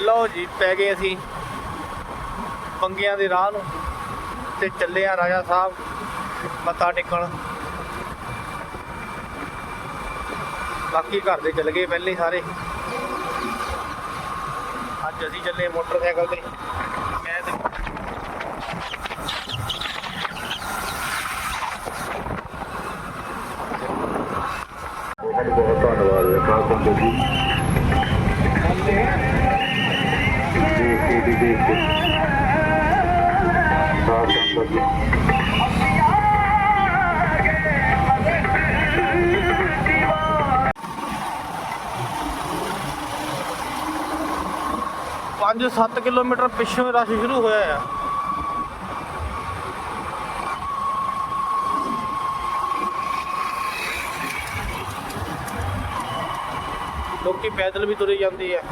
ਲਓ ਜੀ, ਪੈ ਗਏ ਅਸੀਂ ਪੰਗਿਆਂ ਦੇ ਰਾਹ ਨੂੰ ਤੇ ਚੱਲੇ ਆ ਰਾਜਾ ਸਾਹਿਬ ਮੱਥਾ ਟੇਕਣ। ਬਾਕੀ ਘਰ ਦੇ ਚੱਲ ਗਏ ਪਹਿਲੇ ਸਾਰੇ। ਅੱਜ ਅਸੀਂ ਚੱਲੇ ਮੋਟਰਸਾਈਕਲ ਤੇ। ਮੈਂ ਤੇ ਬਹੁਤ ਬਹੁਤ ਧੰਨਵਾਦ ਹੈ ਜੀ। ਦੀ ਦੇਖ ਕੇ। ਖਾਸ ਸੰਗਤ ਪੰਜ 7 ਕਿਲੋਮੀਟਰ ਪਿੱਛੋਂ ਰਸ਼ ਸ਼ੁਰੂ ਹੋਇਆ ਆ। ਲੋਕੀ ਪੈਦਲ ਵੀ ਤੁਰੇ ਜਾਂਦੇ ਆ।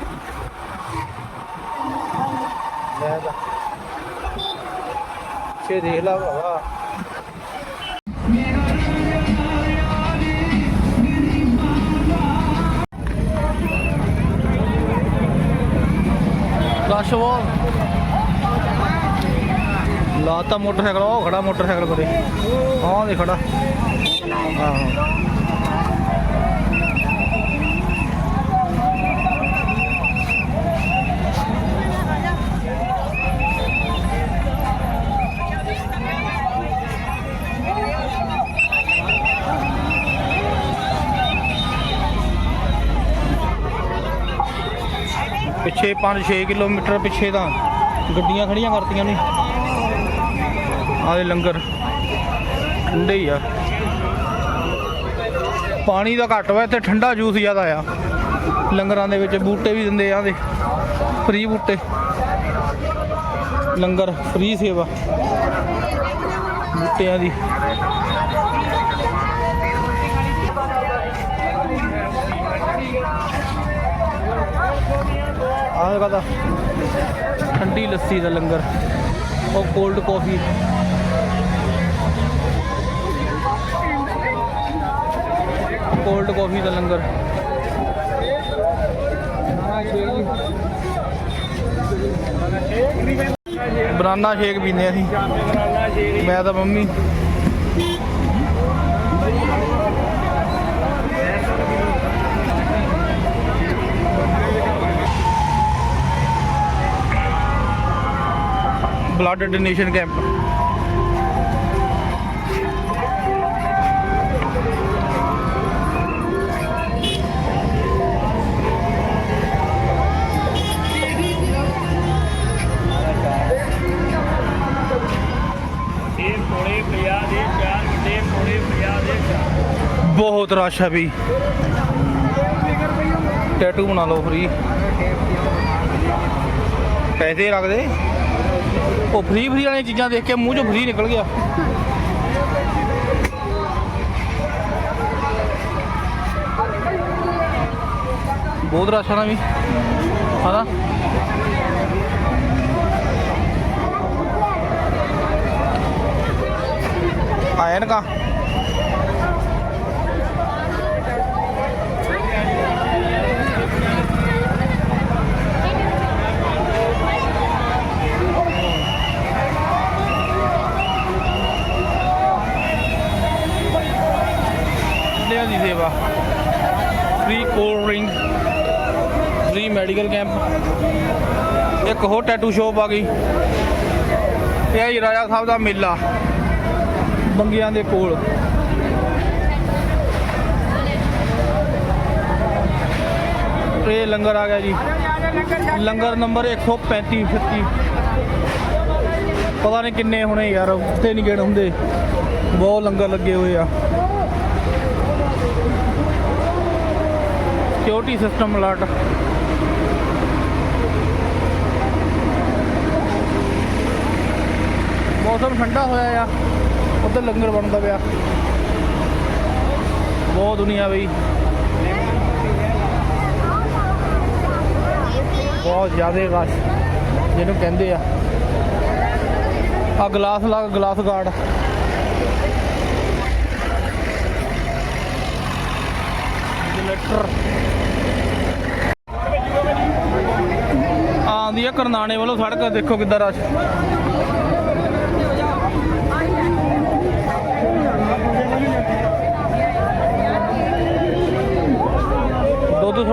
ਲੈ ਜਾ ਛੇ ਦੇਖ ਲਾ ਭਰਾ ਰਸ਼ ਬਹੁਤ ਲਾਤਾ ਮੋਟਰਸਾਈਕਲ, ਉਹ ਖੜਾ ਮੋਟਰਸਾਈਕਲ ਕੋਲੇ ਆਹ ਦੇ ਖੜਾ। ਆਹੋ। ਪਿੱਛੇ 5-6 ਕਿਲੋਮੀਟਰ ਪਿੱਛੇ ਤਾਂ ਗੱਡੀਆਂ ਖੜੀਆਂ ਕਰਤੀਆਂ ਨੇ। ਆਹ ਲੰਗਰ। ਠੰਡੇ ਹੀ ਆ। ਪਾਣੀ ਦਾ ਘੱਟ ਵਾ, ਇੱਥੇ ਠੰਡਾ ਜੂਸ ਜ਼ਿਆਦਾ ਆ। ਲੰਗਰਾਂ ਦੇ ਵਿੱਚ ਬੂਟੇ ਵੀ ਦਿੰਦੇ ਆ ਦੇ ਫ੍ਰੀ ਬੂਟੇ। ਲੰਗਰ ਫ੍ਰੀ ਸੇਵਾ। ਬੂਟਿਆਂ ਦੀ। ਆਹ ਕਹਦਾ ਠੰਡੀ ਲੱਸੀ ਦਾ ਲੰਗਰ ਉਹ ਕੋਲਡ ਕਾਫੀ ਕੋਲਡ ਕਾਫੀ ਦਾ ਲੰਗਰ। ਬਨਾਨਾ ਸ਼ੇਕ ਪੀਂਦੇ ਅਸੀਂ। ਮੈਂ ਤਾਂ ਮੰਮੀ। ਬਲੱਡ ਡੋਨੇਸ਼ਨ ਕੈਂਪ ਬਹੁਤ ਰਸ਼ ਹੈ ਵੀ। ਟੈਟੂ ਬਣਾ ਲਓ ਫਰੀ ਪੈਸੇ ਲੱਗਦੇ? ਉਹ ਫਰੀ ਫ੍ਰੀ ਵਾਲੀਆਂ ਚੀਜ਼ਾਂ ਦੇਖ ਕੇ ਮੂੰਹ ਚੋਂ ਫਰੀ ਨਿਕਲ ਗਿਆ। ਬਹੁਤ ਰਸ਼ ਆ ਨਾ ਵੀ। ਹਨਾ? ਆਇਆ ਨਾ ਲਿਆ ਦੀ ਸੇਵਾ free cold drink free medical camp. ਇੱਕ ਹੋਰ ਟੈਟੂ ਸ਼ੋਪ ਆ ਗਈ। ਇਹ ਹੈ ਰਾਜਾ ਸਾਹਿਬ ਦਾ ਮੇਲਾ। ਬੰਗਿਆਂ ਦੇ ਕੋਲ। ਇਹ ਲੰਗਰ ਆ ਗਿਆ ਜੀ। ਲੰਗਰ ਨੰਬਰ 135 36 ਪਤਾ ਨਹੀਂ ਕਿੰਨੇ ਹੋਣੇ ਯਾਰ, ਉੱਤੇ ਨਹੀਂ ਗਿਣ ਹੁੰਦੇ। ਬਹੁਤ ਲੰਗਰ ਲੱਗੇ ਹੋਏ ਆ। ਸਿਕਿਉਰਿਟੀ ਸਿਸਟਮ ਅਲਰਟ ਮੌਸਮ ਠੰਡਾ ਹੋਇਆ ਆ, ਉੱਧਰ ਲੰਗਰ ਬਣਦਾ ਪਿਆ। ਬਹੁਤ ਦੁਨੀਆ ਬਈ। ਬਹੁਤ ਜ਼ਿਆਦਾ ਰਸ਼, ਜਿਹਨੂੰ ਕਹਿੰਦੇ ਆ। ਆ ਗਲਾਸ ਲਾ ਗਲਾਸ ਗਾਰਡ ਜਨਰੇਟਰ ਜਾਂਦੀ ਆ ਕਰਨਾਣੇ ਵੱਲੋਂ ਸੜਕ, ਦੇਖੋ ਕਿੱਦਾਂ ਰਸ਼।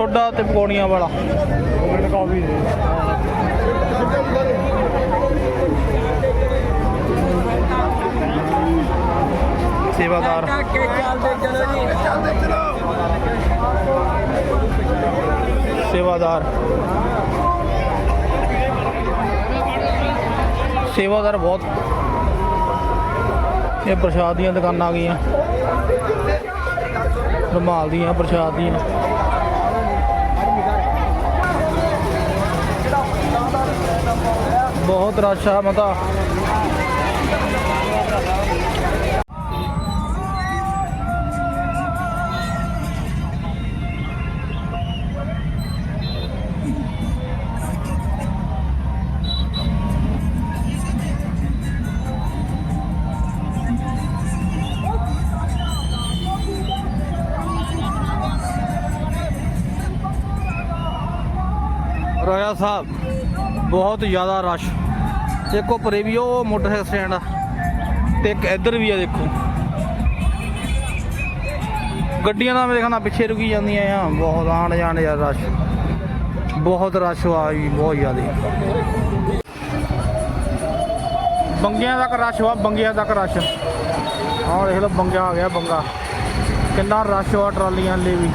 ਸੋਡਾ ਤੇ ਪਕੌੜੀਆਂ ਵਾਲਾ। ਕਾਫੀ ਦੇ ਸੇਵਾਦਾਰ। ਸੇਵਾਦਾਰ। ਸੇਵਾਦਾਰ ਬਹੁਤ। ਇਹ ਪ੍ਰਸ਼ਾਦ ਦੀਆਂ ਦੁਕਾਨਾਂ ਆ ਗਈਆਂ। ਰੁਮਾਲ ਦੀਆਂ, ਪ੍ਰਸ਼ਾਦ ਦੀਆਂ। ਬਹੁਤ ਰਸ਼ ਆ ਮਤਾ ਰਾਜਾ ਸਾਹਿਬ। ਬਹੁਤ ਜ਼ਿਆਦਾ ਰਸ਼। ਦੇਖੋ ਪਰੇ ਵੀ, ਉਹ ਮੋਟਰਸਾਈਕਲ ਸਟੈਂਡ ਆ। ਤੇ ਇੱਕ ਇੱਧਰ ਵੀ ਆ, ਦੇਖੋ। ਗੱਡੀਆਂ ਦਾ ਮੇਰੇ ਖਿਆਲ ਪਿੱਛੇ ਰੁਕੀ ਜਾਂਦੀਆਂ ਆ। ਬਹੁਤ ਆਣ ਜਾਣ ਯਾਰ ਰਸ਼। ਬਹੁਤ ਰਸ਼ ਆ ਜੀ, ਬਹੁਤ ਜ਼ਿਆਦਾ। ਬੰਗਿਆਂ ਤੱਕ ਰਸ਼ ਵਾ, ਬੰਗਿਆਂ ਤੱਕ ਰਸ਼। ਆਹ ਦੇਖ ਲਓ ਬੰਗਾ ਆ ਗਿਆ ਬੰਗਾ। ਕਿੰਨਾ ਰਸ਼ ਆ ਟਰਾਲੀਆਂ ਲਈ ਵੀ।